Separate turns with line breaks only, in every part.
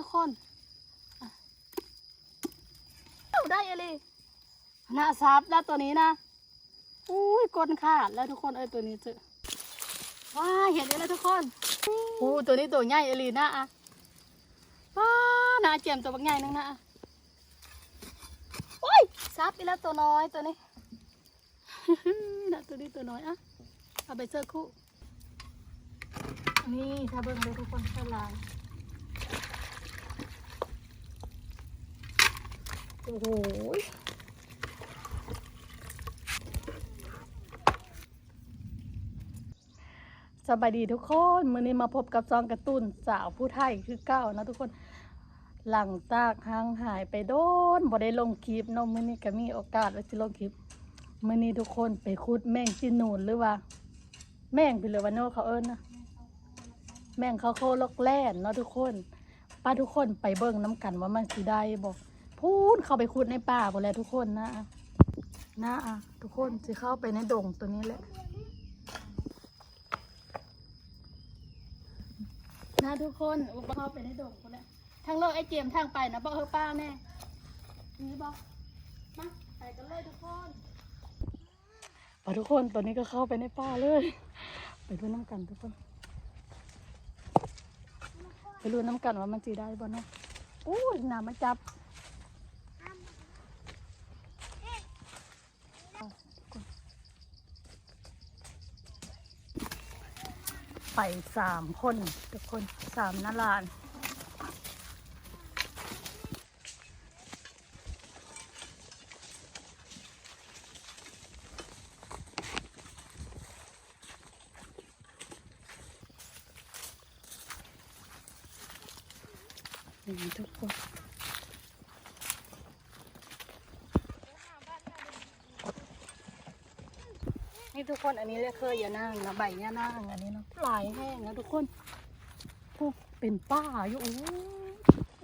ทุกคนอะเอาได้อะไรหน้าซับแล้วตัวนี้นะอุ้ยก้นขาดแล้วทุกคนเอ้ยตัวนี้เจอว้าเห็นแล้วทุกคนโอ้ตัวนี้ตัวใหญ่เอลีนะอะว้าหน้าเจียมตัวบางใหญ่นึงนะอะโอ้ยซับอีกแล้วตัวน้อยตัวนี้น่ะตัวนี้ตัวน้อยอะเอาไปเสื้อคู่นี่ถ้าเบิ่งเลยทุกคนฉลาด โอ้โหสบายดีทุกคนมื้อนี้มาพบกับซองกร์ตูนสาวผู้ไทยคือเก้านะทุกคนหลังจากห่างหายไปโดนบ่ได้ลงคลิปเนาะมื้อนี้ก็มีโอกาสว่าสิลงคลิปมื้อนี้ทุกคนไปขุดแมงจีนูนหรือว่า แมงไปเลยว่าโน่เขาเอิ้นะแมงเขาโคลกแล่นเนาะทุกคนป้าทุกคนไปเบิ่งน้ำกันว่ามันสิได้บอก พูดเข้าไปขุดในป่าหมดแล้วทุกคนนะนะอะทุกคนสิเข้าไปในดงตัวนี้แหละนะทุกคนอุปเข้าไปในดงหมดแล้วทางเลิกไอ้เจมส์ทางไปนะบอกเฮอป้าแน่นี่บอกมาไปกันเลยทุกคนปทุกคนตัวนี้ก็เข้าไปในป่าเลย ไปดูน้ำกันทุกคน ไปรู้น้ำกันว่ามันจีได้บ่เนาะอู้ยหนามาจับ ไปสามคนทุกคนสามนาลานนี่ทุกคน ทุกคนอันนี้เรียกเคยยานั่งนะใบยานั่งอันนี้เนาะหลายแห้งนะทุกคนพวกเป็นป้าอยู่โอ้ย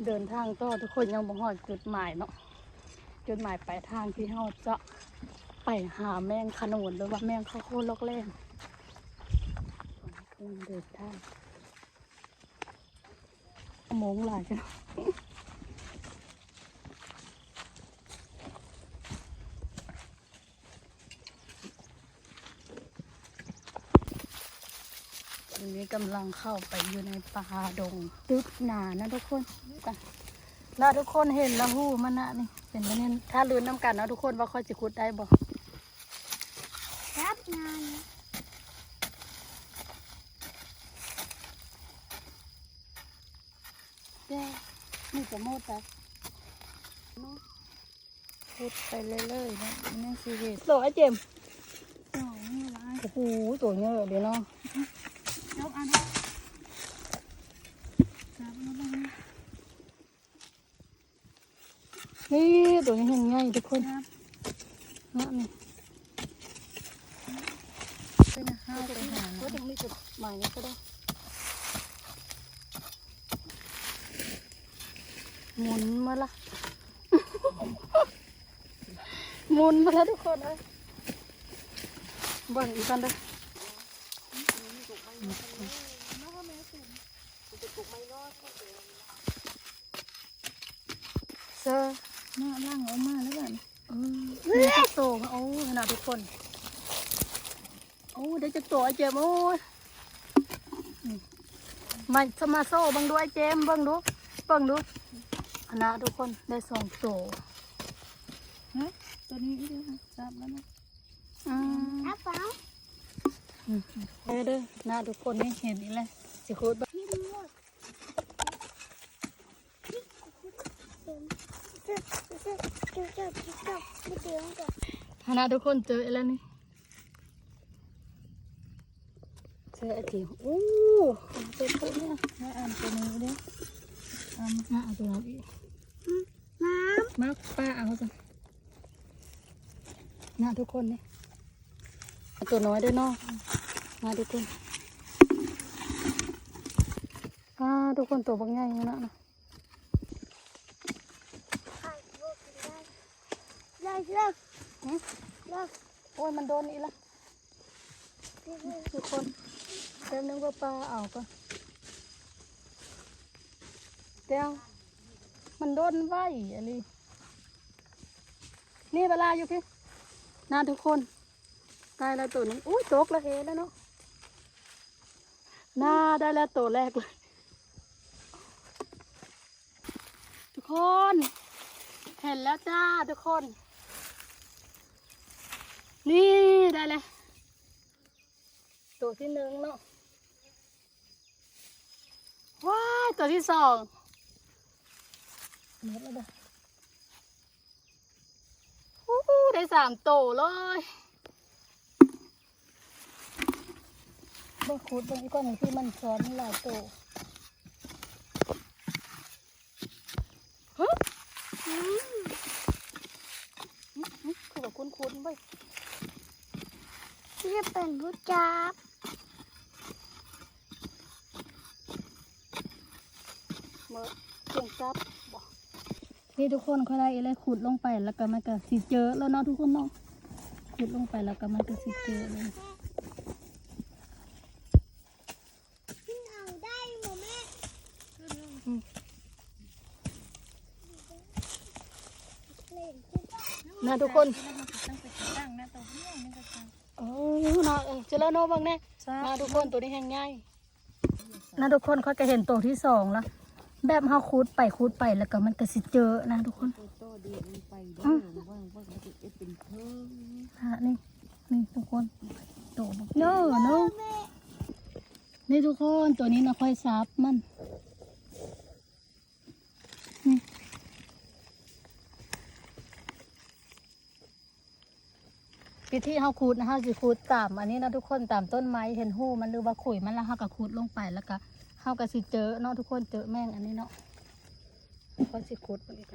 เดินทางต่อทุกคนยังบ่ฮอดจุดหมายเนาะจุดหมายปลายทางที่เราจะไปหาแมงขนุนหรือว่าแมงข้าวโพดลอกแรงกำลังเดินทางโมงหลายจ้ะอันนี้กำลังเข้าไปอยู่ในป่าดงตึกหนานะทุกคนแล้วทุกคนเห็นล้วหูมันนะนี่เป็นมันนี่ถ้าลืนน้ำกันนะทุกคนว่าค่อยจะขุดได้บ่
รับงาน
แย่นี่จะโมดไปขุดไปเรื่อยๆนะนี่สิเหตุโหลไอ้เจมส์
สองนี่ไร
โอ้โหตัวเยอะเดี๋ยวเนาะ
ยกอันนี้จับแล้วบ้าง
นี่ตัวนี้ยังไงทุกคน
ครับ
นะนี่
เป็นข้าวไปหา
ก็ตรงนี้จุดหมายนี้ก็ได้หมุนมาละหมุนมาแล้วทุกคนเลยบ่นอีกกันเด้อเซอร์
หน้าล่างออกมาแล้วกัน
อืมมีจัก โตโอ้ขนาดทุกคน โอ้ได้จักโตไอ้เจมส์โอ้ยนี่มาสมาโซ่เบังดูไอ้เจมส์เบังดูเบังดูขนาดทุกคนได้สองโต
ฮะตัวนี้อีกแล้วจับแล้วนะ
อืม
อ้าวเปล่า
อืมเด้อเด้อหน้าทุกคนนี่เห็นนี่แหละสิคูดบ่
พี่มดพี่เจ้าเจ้าเจ้าเจ้าเจ้าไม่เจอกัน
ห น้าทุกคนเจอแล้วนี่เจอไอ้เจมโอ้เจอตัวเนี่ย
ม่อ่านตัวนี้ดิอ่าน
มาเอาตัวนั้นอีก
น้
มาป้าเอาจ้ะหน้าทุกคนนี่เอาตัวน้อยด้วยเนาะมาทุกคนอ่าทุกคนตัวบางใหญ่อยู่นะนะำ
ได้เลิก
หึ
เลิก
โอ้ยมันโดนอีกละทุกคนเต็มนึงว่าปลาเอาก่อนเดี๋ยวมันโดนไหว้อะไรนี่เวลาอยู่พี่นานทุกคนได้แล้วตัวหนึงอุ้ยตกแล้วเฮแล้วเนาะน่าได้แล้วตัวแรกเลยทุกคน เห็นแล้วจ้าทุกคน นี่ได้เลยตัวที่หนึ่งเนาะว้ายตัวที่สองหมดแล้วเด้ออู้หูได้สามตัวเลยเบิ่งขุดเบิ่งอีกก้อนหนึ่งที่มันซ้อนหลายตัวฮะอืมอืมอืมคือแบบคุ้นๆไป
ที่ จะเป็นผู้จับ
เมื่อเสียงจับบอกนี่ทุกคนเขาได้อะไรขุดลงไปแล้วก็มันก็สิเจอแล้วเนาะทุกคนเนาะขุดลงไปแล้วก็มันก็สิเจอเลย
เอาได้หมดแม่
นะทุกคน
ตั้งหน้าตัวเนี้ยนี่ก็ตั้ง
โอ้นะ เออเจอแล้วเนาะเบางแน่นะทุกคนตัวนี้แห้งง่ายนะทุกคนเขาจะเห็นตัวที่สองแล้วแบบเฮาขุดไปขุดไปแล้วก็มันก็สิเจอนะทุกคน
โตเดียวมันไปเด้อว่างว่างมันจะเป็นเพิ่ม
ฮะนี่นี่ทุกคนโตบักเนอะเนาะนี่ทุกคนตัวนี้นะค่อยซับมันนี่ วิธีเฮาขุดนะฮะสิขุดตามอันนี้นะทุกคนตามต้นไม้เห็นหูมันหรือว่าขุยมันแล้วเฮาก็ขุดลงไปแล้วก็เฮาก็สิเจอเนาะทุกคนเจอแม่งอันนี้เนาะก็สิขุดมันอีก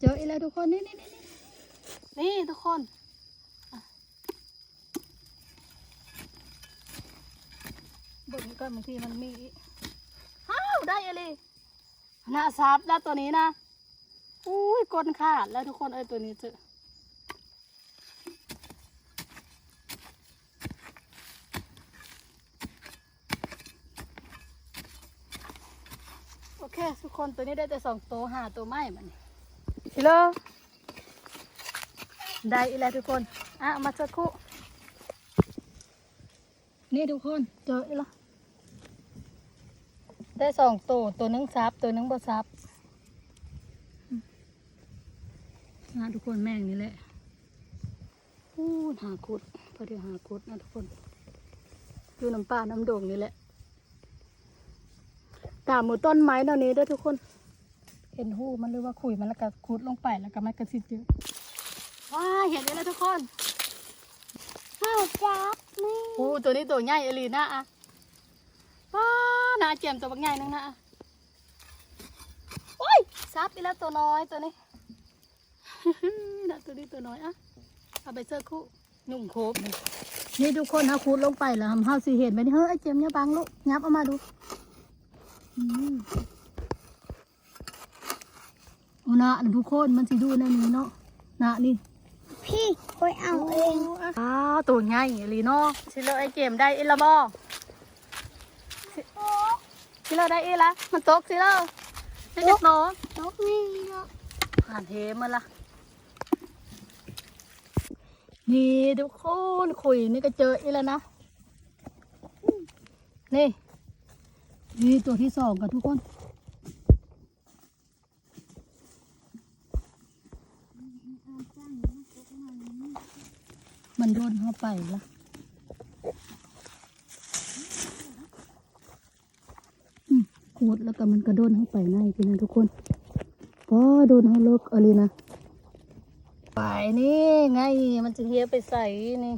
เจออีแล้วทุกคนนี่นี่นี่ นี่นี่ทุกคนอะเบิ่งก่อนบางทีมันมีอีกอ้าวได้อะไรหน้าซับแล้วตัวนี้นะอุ้ยกลนขาดแล้วทุกคนเอ้ยตัวนี้เจอโอเค ทุกคนตัวนี้ได้แต่สองตัวหาตัวไม่มันฮัลโหล ได้อีแล้วทุกคน อะ มาสักครู่นี่ทุกคน เจออีกแล้วได้สองตัว ตัวนึงซับ ตัวนึงบ่ซับนะทุกคนแม่งนี่แหละอู้หาคุดพอดีหาคุดนะทุกคน อยู่น้ำป่าน้ำโด่งนี่แหละตามหมู่ต้นไม้เท่านี้ด้วยทุกคน เห็นหูมันหรือว่าขุยมันแล้วก็ขุดลงไปแล้วก็มันกระสิเจอะ ว้าเห็นแล้วทุกคน
เอาจับนี่
โอ้ตัวนี้ตัวใหญ่เอลีนะอะว้าหนาเจียมตัวบางใหญ่นึงนะอะโอ้ยซับอีแล้วตัวน้อยตัวนี้น่ะตัวนี้ตัวน้อยอะเอาไปเสื้อคู่หนุ่มโคบนี่นี่ทุกคนถ้าขุดลงไปแล้วทำเฮาสิเห็นไหมนี่เฮ้ยไอเจียมเนี่ยบังลูกยับเอามาดูอืมโอ้นะทุกคนมันสิดูในนี้เนาะนะนี่
พี่คอยเอาเอง
อ้าวตัวใหญ่อีหลีเนาะสิเลอไอเกมได้อีละบ่สิสิเลอได้อีละมันตกสิเลอไม่ได้ตก
นกนี่เนาะ
ผ่านเทมันละนี่ทุกคนคุยนี่ก็เจออีแล้วนะนี่นี่ตัวที่สองกับทุกคน มันโดนเข้าไปละอืมขูดแล้วก็มันก็โดนเข้าไปในพี่นะทุกคนพอโดนเขาเลิกอะไรนะไปนี่ไงมันจะเฮียไปใส่นี่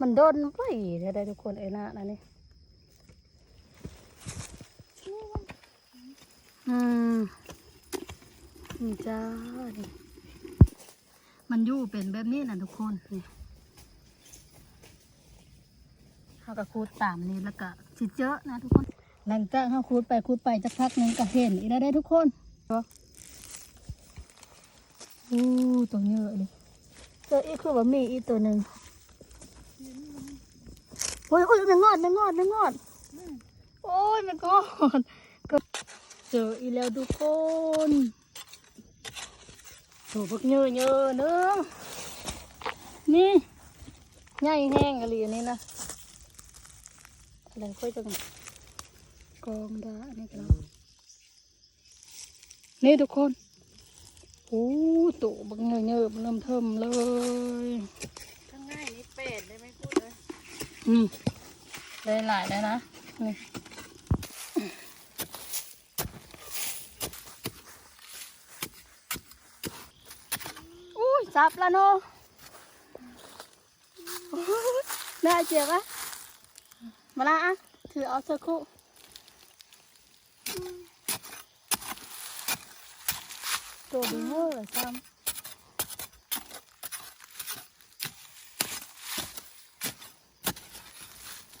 มันโดนไปได้ได้ทุกคนไอ้หน้านะนี่อืมนี่จ้านี่ มันอยู่เป็นแบบนี้นะทุกคนนี่เขาก็คูดตามนี้แล้วก็สิเจอะนะทุกคน หลังจากเขาคูดไปคูดไปจักพักหนึงก็เห็นอีกแล้วได้ทุกคนอู้ตัวเยอะเลยเจออีกคือว่ามีอีกตัวหนึ่งโอ้ยโอ้ยแมงงอดแมงงอดแมงงอด โอ้ยแมงงอดก็เจออีแล้วทุกคน ตัวพวกเยอะเยอะๆเนื้อะนี่ใหญ่แห้งอะไรอย่างนี้นะอะไรค่อยจะกองดาอันนี้กันเนาะนี่ทุกคนโอ้ตัวบักเยอะเยอะๆเริ่มเทิมเลย
ข้างง่ายนี่เป็ดได้ไหมพูดเลย
อืมได้หลายแล้วนะนี่ อุ้ยจับแล้วเนาะโอ้ยแม่เจ็บะมาละอะถือเอาสักคู่ตัวดีเวอร์ซ้ำ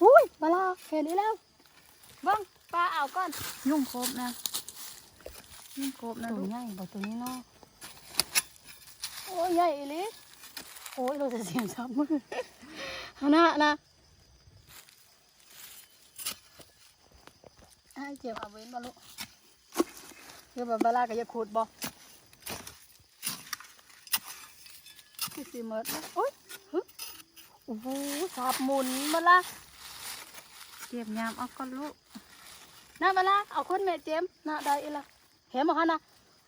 อุ้ยมาละเห็นอีแล้วบิ้งปลาเอาก่อน
ยุ่งครบนะ ยุ่งครบนะ
ตัวใหญ่บอกตัวนี้เนาะ อ้ยใหญ่อีหลิโอ้ยเราจะเสียงซับมือเอานะนะให้เจ็บเอาเว้นบ่ลูกเดี๋ยวแบบบาลาก็จะขูดบ่คือสีเมิดนะโอ้ยฮึโอ้โหสาบหมุนบาลา
เก็บยามเอาก่อนลูก
น่าบาลาเอาคนแม่เจมส์น่าได้อีละเห็นบ่คะนะ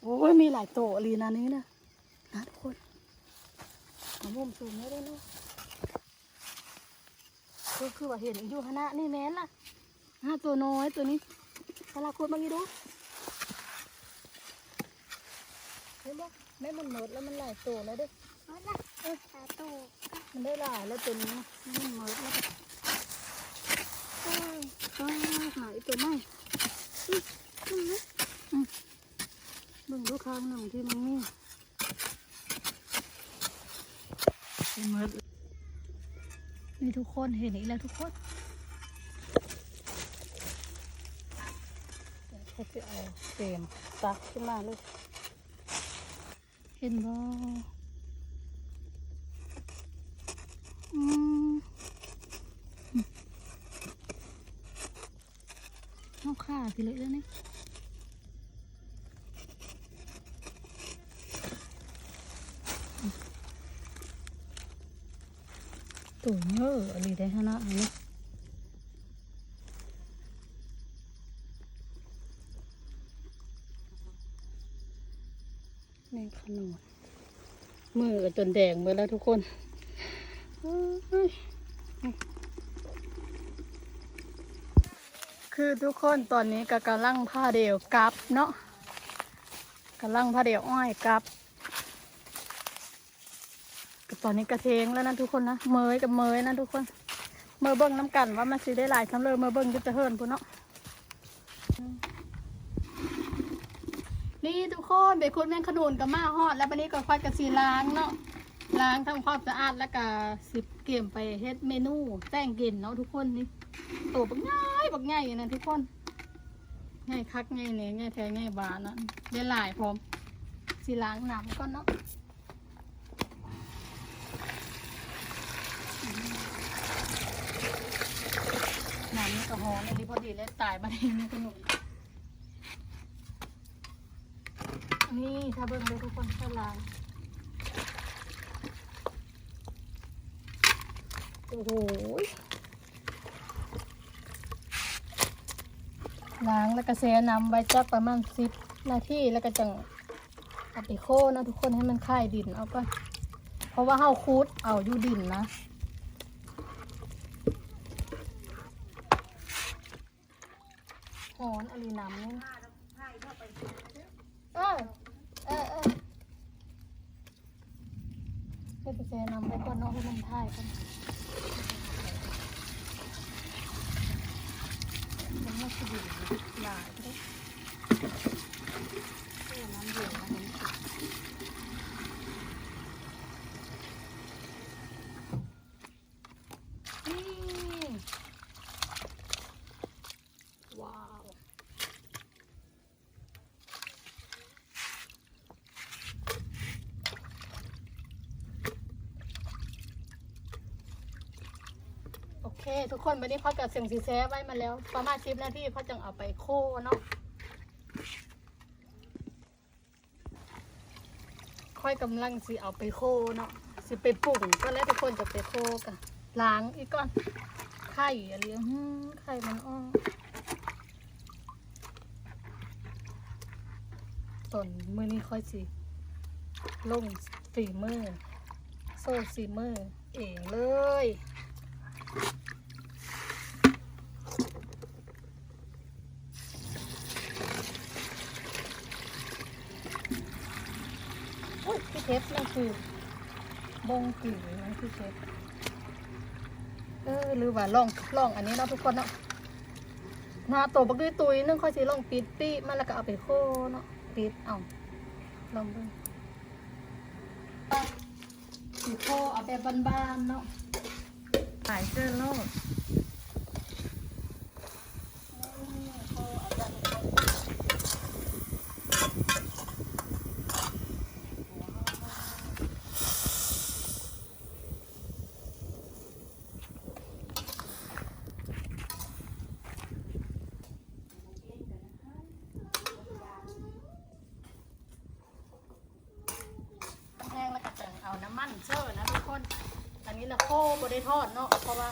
โอ้ยมีหลายโตลีนะนี้นะ เอามุมสูงไม่ได้เนาะก็คือว่าเห็นอยู่คณะนี่แม่นล่ะห้าตัวน้อยตัวนี้พลาคุดบางทีดูเห็นบ่แม่มันหมดแล้วมันหลายตัวแล้วเด้อ
เอาละเออตาโต
มันได้หลายแล้วตัวนี้มันหมดแล้วก็โอ้ยอ้าวหายตัวใหม่อื้ออื้ออื้อเบิ่งดูข้างหนึ่งที่มันมี เป็นหมดนี่ทุกคนเห็นอีกแล้วทุกคนเขาจะเอาเฟรมตักขึ้นมาเลย เห็นบ่อืมเอาขาไปเลยแล้วนี่ ตัวเยอะอะไรได้ขนาดนี้แมงขนุนมือจนแดงหมดแล้วทุกคนคือทุกคนตอนนี้ก็กำลังผ้าเดียวกลับเนาะกำลังผ้าเดียวอ้อยกลับ ตอนนี้กระเทงแล้วนะทุกคนนะเมยกับเมยนะทุกคน เมยเบิ้งน้ำกันว่ามันสิได้หลายสำเลยเมยเบิ้งจะจะเฮิรนพุ่นเนาะนี่ทุกคนเบคุดแมงขนุนกับมาฮอด แล้ววันนี้ก็ค่อยกระสีล้างเนาะล้างทำความสะอาดแล้วก็สิบเกี่ยมไปเฮ็ดเมนูแต่งกินเนาะทุกคนนี่ตัวบักง่ายบักง่ายนะทุกคน ง่ายคักง่ายเนี่ยง่ายแท้ง่ายบานนะได้หลายพร้อมสีล้างน้ำก่อนเนาะน้ำนี่ก็ห อมอันนี้พอดีเลยตายมาในแมงขนุนนี่ถ้าเบิ่งเลยทุกคนถ้าล้างโอ้โหยล้างแล้วก็เซน้ำไว้จักประมาณสิบนาทีแล้วก็จังเอาไปโคนะทุกคนให้มันคายดินเอาก่อนเพราะว่าเฮาคูดเอาอยู่ดินนะ มีน้ำนี่เออเออเออให้ไปแซนำไปก่อนน้องให้มันถ่ายกันมันไม่สะดุดหลายด้เออน้ำเย็นนะมันนี่ ว้าว โอเค ทุกคนวันนี้พ่อกับเสียงสีแซไว้มาแล้ว ประมาณสิบนาทีพ่อจึงเอาไปโค่เนาะค่อยกำลังสิเอาไปโค่เนาะสิไปปรุงก็แล้วทุกคนจะไปโค่กันล้างอีกก่อนไข่อะไรหืมไข่มันอ้อตอนมือนี้ค่อยสิลงสีมือโซ่สีมือเองเลย อุ้ยพี่เทปนั่นคื อบงกี่นั่นพี่เทปเออหรือว่าลองลองอันนี้เนาะทุกคนเนาะหนาตัวบักด้วยตุยนึ่งค่อยสิลองปิดปีมันแล้วก็เอาไปโค่เนาะปิดเอาลองดูสีโค่เอาแบบบ้านๆเนาะ
ขายเสื้อโลด
แห้งแล้วก็จะเอาน้ำมันเชอร์นะทุกคน อันนี้นะโคบได้ทอดเนาะเพราะว่า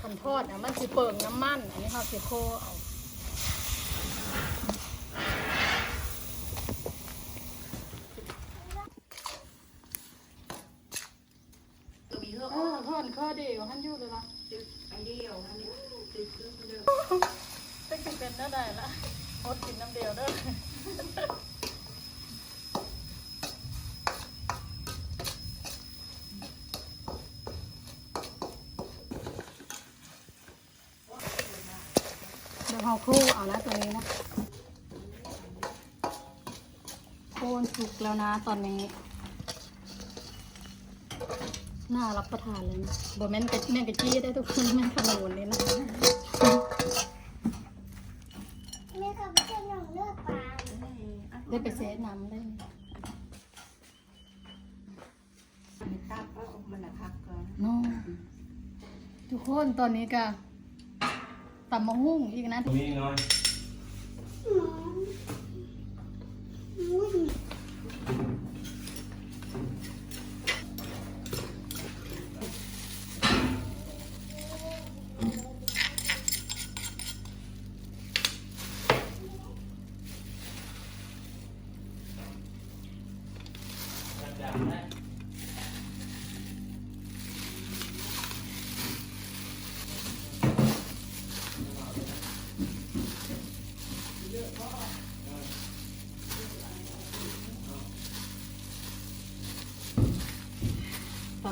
คันทอดอะมันสิเปิงน้ำมัน อันนี้เขาสิโคเอา
ตัวมีเลือก
เออทอดข้อเดียวท่านอยู่เลยละ
ไปเดียวนั่นนี่ติดเลือกเดิม
จะกินเป็นได้ได้ละอดกินน้ำเดียวเด้อเดี๋ยวเขาคู่เอา นะตัวนี้นะโคนสุกแล้วนะตอนนี้ น่ารับประทานเลยนะบอแม่นกะแม่นกะจี้ได้ทุกคนแม่นขนุนเลยนะ
แม่กับเพื่อนหนูเลือกปลา
ได้ไปเซฟน้ำได้
ไม่ตับเอาออกมันละพักก่อน
น้องทุกคนตอนนี้ก็ตำมะฮุ่งอีกนะ
ตรงนี้นอน
ต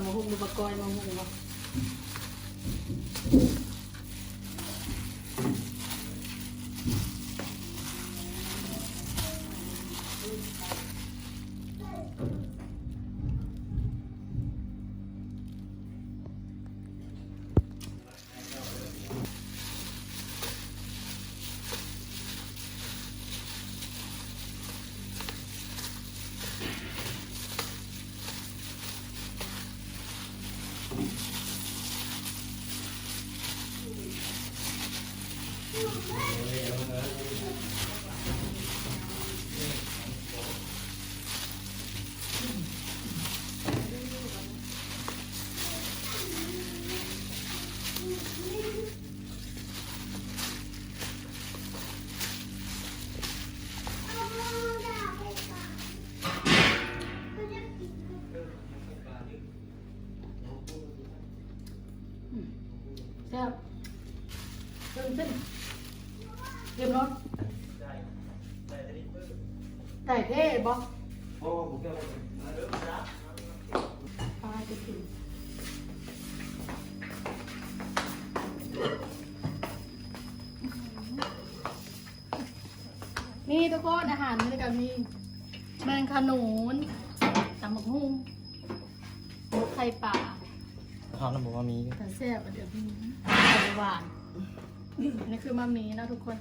มาหุ้มดูมากอยมาหุ้มเนาะ มีแมงขนุนตำบักหุ่งหมูไข่ป่า
เขาระบุว่ามี
แต่แซ่บอะเดี๋ยวนี้ไข่หวานอันนี้คือมามีนะทุกคน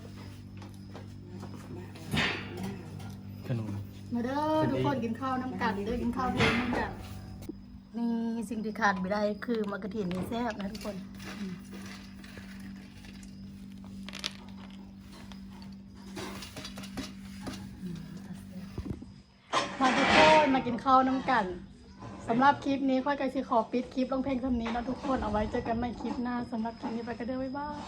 ขนม
มาเด้อทุกคนกินข้าวน้ำกันเด้อกินข้าวเย็นน้ำกันนี่สิ่งที่ขาดไม่ได้คือมะกระเทียมนี่แซ่บนะทุกคนอืมมาทุกค นมากินข้าวน้ำกันสำหรับคลิปนี้ค่อยกันสิขอปิดคลิปลงเพลงคำนี้นะทุกคนเอาไว้เจอกันใหม่คลิปหน้าสำหรับคลิปนี้ไปกันเด้อบ๊ายบาย